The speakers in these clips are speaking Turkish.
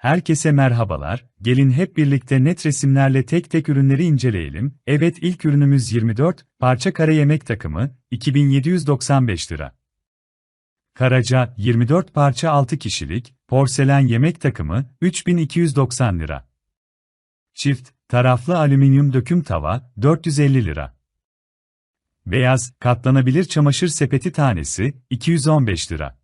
Herkese merhabalar, gelin hep birlikte net resimlerle tek tek ürünleri inceleyelim. Evet ilk ürünümüz 24, parça kare yemek takımı, 2795 lira. Karaca, 24 parça 6 kişilik, porselen yemek takımı, 3290 lira. Çift, taraflı alüminyum döküm tava, 450 lira. Beyaz, katlanabilir çamaşır sepeti tanesi, 215 lira.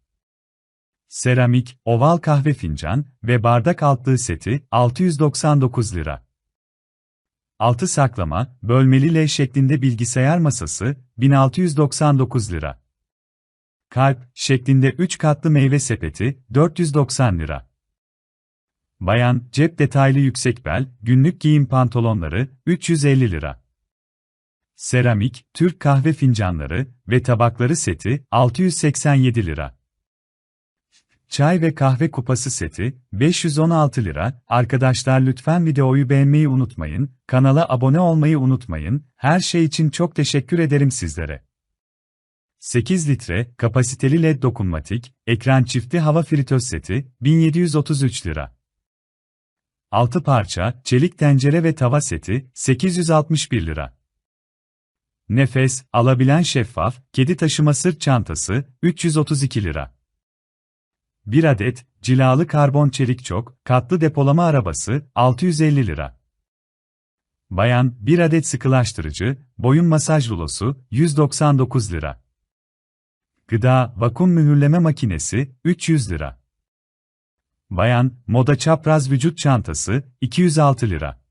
Seramik, oval kahve fincan ve bardak altlığı seti 699 lira. Altı saklama, bölmeli L şeklinde bilgisayar masası 1699 lira. Kalp şeklinde 3 katlı meyve sepeti 490 lira. Bayan cep detaylı yüksek bel günlük giyim pantolonları 350 lira. Seramik, Türk kahve fincanları ve tabakları seti 687 lira. Çay ve kahve kupası seti 516 lira. Arkadaşlar lütfen videoyu beğenmeyi unutmayın, kanala abone olmayı unutmayın. Her şey için çok teşekkür ederim sizlere. 8 litre kapasiteli LED dokunmatik ekran çifti hava fritöz seti 1733 lira. 6 parça çelik tencere ve tava seti 861 lira. Nefes alabilen şeffaf kedi taşıma sırt çantası 332 lira. 1 adet, cilalı karbon çelik çok, katlı depolama arabası, 650 lira. Bayan, 1 adet sıkılaştırıcı, boyun masaj rulosu, 199 lira. Gıda, vakum mühürleme makinesi, 300 lira. Bayan, moda çapraz vücut çantası, 206 lira.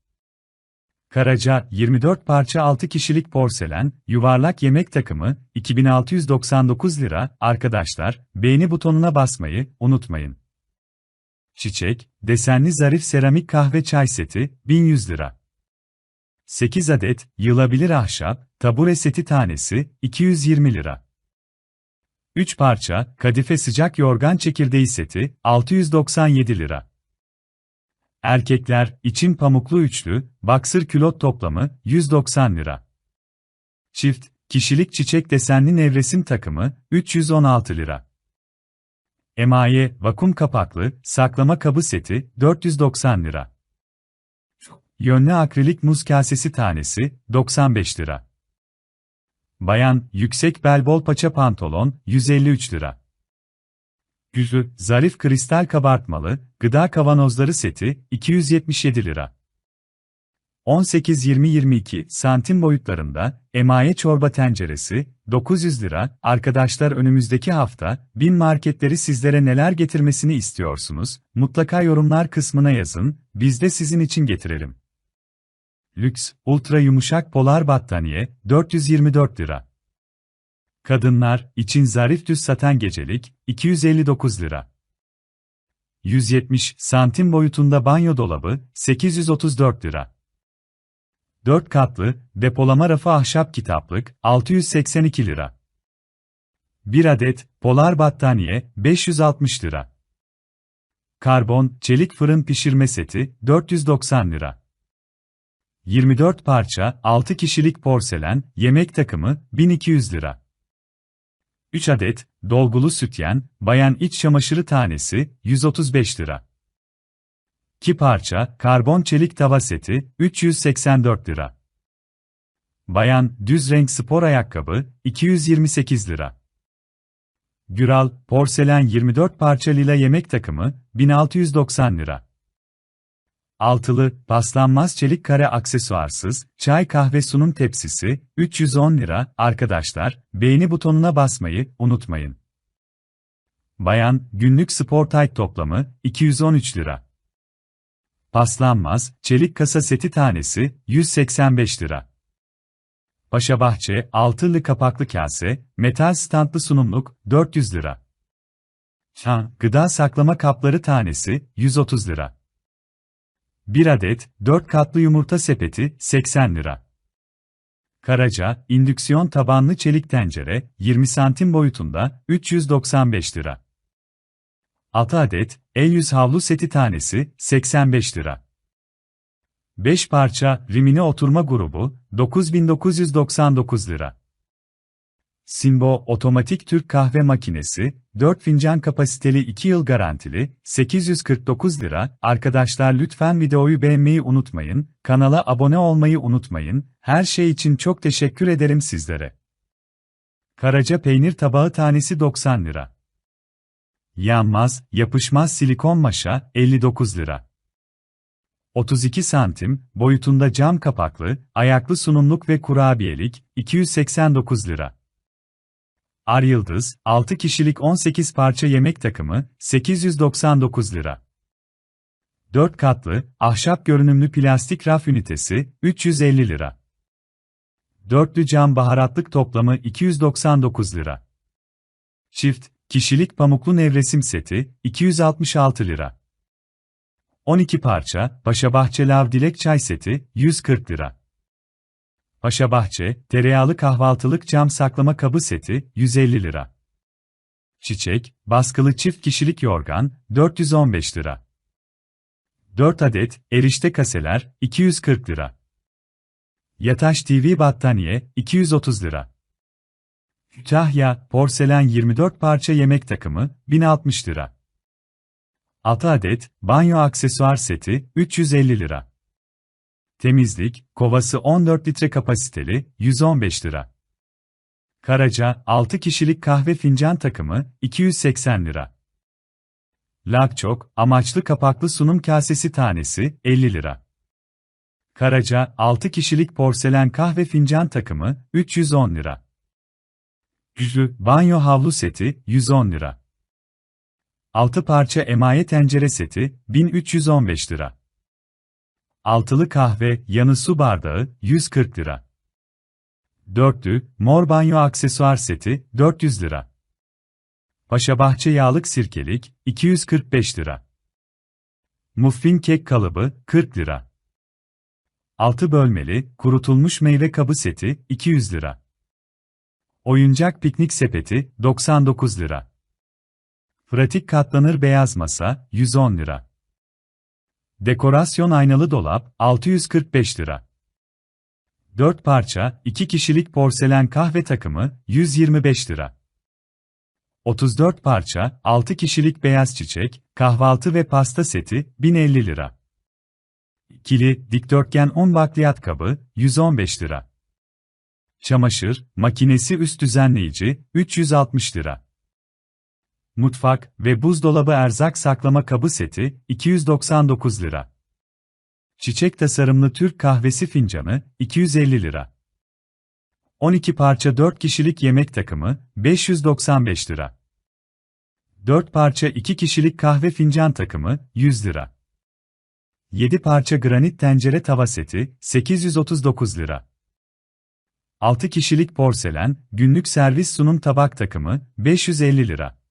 Karaca, 24 parça 6 kişilik porselen, yuvarlak yemek takımı, 2699 lira. Arkadaşlar, beğeni butonuna basmayı unutmayın. Çiçek, desenli zarif seramik kahve çay seti, 1100 lira. 8 adet, yılabilir ahşap, tabure seti tanesi, 220 lira. 3 parça, kadife sıcak yorgan çekirdeği seti, 697 lira. Erkekler, için pamuklu üçlü, baksır külot toplamı, 190 lira. Çift, kişilik çiçek desenli nevresim takımı, 316 lira. Emaye, vakum kapaklı, saklama kabı seti, 490 lira. Yönlü akrilik muz kasesi tanesi, 95 lira. Bayan, yüksek bel bol paça pantolon, 153 lira. Yüzü, zarif kristal kabartmalı, gıda kavanozları seti, 277 lira. 18-20-22 santim boyutlarında, emaye çorba tenceresi, 900 lira. Arkadaşlar önümüzdeki hafta, bin marketleri sizlere neler getirmesini istiyorsunuz? Mutlaka yorumlar kısmına yazın, biz de sizin için getirelim. Lüks, ultra yumuşak polar battaniye, 424 lira. Kadınlar için zarif düz saten gecelik 259 lira. 170 santim boyutunda banyo dolabı 834 lira. 4 katlı depolama rafı ahşap kitaplık 682 lira. 1 adet polar battaniye 560 lira. Karbon çelik fırın pişirme seti 490 lira. 24 parça 6 kişilik porselen yemek takımı 1200 lira. 3 adet, dolgulu sütyen, bayan iç çamaşırı tanesi, 135 lira. 2 parça, karbon çelik tava seti, 384 lira. Bayan, düz renk spor ayakkabı, 228 lira. Güral, porselen 24 parça lila yemek takımı, 1690 lira. Altılı, paslanmaz çelik kare aksesuarsız, çay kahve sunum tepsisi, 310 lira. Arkadaşlar, beğeni butonuna basmayı unutmayın. Bayan, günlük spor tayt toplamı, 213 lira. Paslanmaz, çelik kasa seti tanesi, 185 lira. Paşa Bahçe, altılı kapaklı kase, metal standlı sunumluk, 400 lira. Şan, gıda saklama kapları tanesi, 130 lira. 1 adet, 4 katlı yumurta sepeti, 80 lira. Karaca, indüksiyon tabanlı çelik tencere, 20 santim boyutunda, 395 lira. 6 adet, el yüz havlu seti tanesi, 85 lira. 5 parça, rimine oturma grubu, 9999 lira. Simbo Otomatik Türk Kahve Makinesi, 4 fincan kapasiteli 2 yıl garantili, 849 lira. Arkadaşlar lütfen videoyu beğenmeyi unutmayın, kanala abone olmayı unutmayın. Her şey için çok teşekkür ederim sizlere. Karaca peynir tabağı tanesi 90 lira. Yanmaz, yapışmaz silikon maşa, 59 lira. 32 santim, boyutunda cam kapaklı, ayaklı sunumluk ve kurabiyelik, 289 lira. Ar Yıldız, 6 kişilik 18 parça yemek takımı, 899 lira. 4 katlı, ahşap görünümlü plastik raf ünitesi, 350 lira. Dörtlü cam baharatlık toplamı 299 lira. Çift, kişilik pamuklu nevresim seti, 266 lira. 12 parça, Paşabahçe Lav Dilek Çay seti, 140 lira. Paşabahçe, tereyağlı kahvaltılık cam saklama kabı seti, 150 lira. Çiçek, baskılı çift kişilik yorgan, 415 lira. 4 adet, erişte kaseler, 240 lira. Yataş TV battaniye, 230 lira. Kütahya, porselen 24 parça yemek takımı, 1060 lira. 6 adet, banyo aksesuar seti, 350 lira. Temizlik, kovası 14 litre kapasiteli, 115 lira. Karaca, 6 kişilik kahve fincan takımı, 280 lira. Lakçok, amaçlı kapaklı sunum kasesi tanesi, 50 lira. Karaca, 6 kişilik porselen kahve fincan takımı, 310 lira. Güzlü, banyo havlu seti, 110 lira. 6 parça emaye tencere seti, 1315 lira. Altılı kahve, yanı su bardağı, 140 lira. Dörtlü, mor banyo aksesuar seti, 400 lira. Paşabahçe yağlık sirkelik, 245 lira. Muffin kek kalıbı, 40 lira. 6 bölmeli, kurutulmuş meyve kabı seti, 200 lira. Oyuncak piknik sepeti, 99 lira. Pratik katlanır beyaz masa, 110 lira. Dekorasyon aynalı dolap, 645 lira. 4 parça, 2 kişilik porselen kahve takımı, 125 lira. 34 parça, 6 kişilik beyaz çiçek, kahvaltı ve pasta seti, 1050 lira. İkili, dikdörtgen 10 bakliyat kabı, 115 lira. Çamaşır, makinesi üst düzenleyici, 360 lira. Mutfak ve buzdolabı erzak saklama kabı seti, 299 lira. Çiçek tasarımlı Türk kahvesi fincanı, 250 lira. 12 parça 4 kişilik yemek takımı, 595 lira. 4 parça 2 kişilik kahve fincan takımı, 100 lira. 7 parça granit tencere tava seti, 839 lira. 6 kişilik porselen, günlük servis sunum tabak takımı, 550 lira.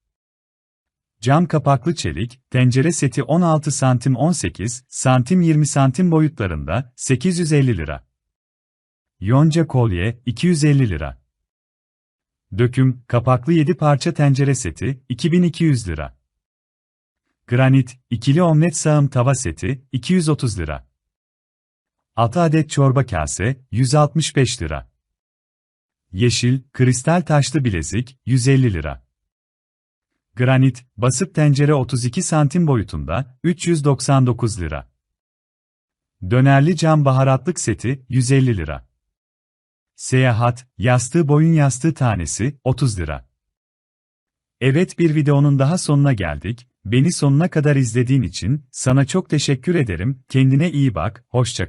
Cam kapaklı çelik, tencere seti 16 santim 18 santim 20 santim boyutlarında, 850 lira. Yonca kolye, 250 lira. Döküm, kapaklı 7 parça tencere seti, 2200 lira. Granit, ikili omlet sağım tava seti, 230 lira. 6 adet çorba kase, 165 lira. Yeşil, kristal taşlı bilezik, 150 lira. Granit, basıp tencere 32 santim boyutunda, 399 lira. Dönerli cam baharatlık seti, 150 lira. Seyahat, yastığı boyun yastığı tanesi, 30 lira. Evet bir videonun daha sonuna geldik. Beni sonuna kadar izlediğin için sana çok teşekkür ederim. Kendine iyi bak, hoşça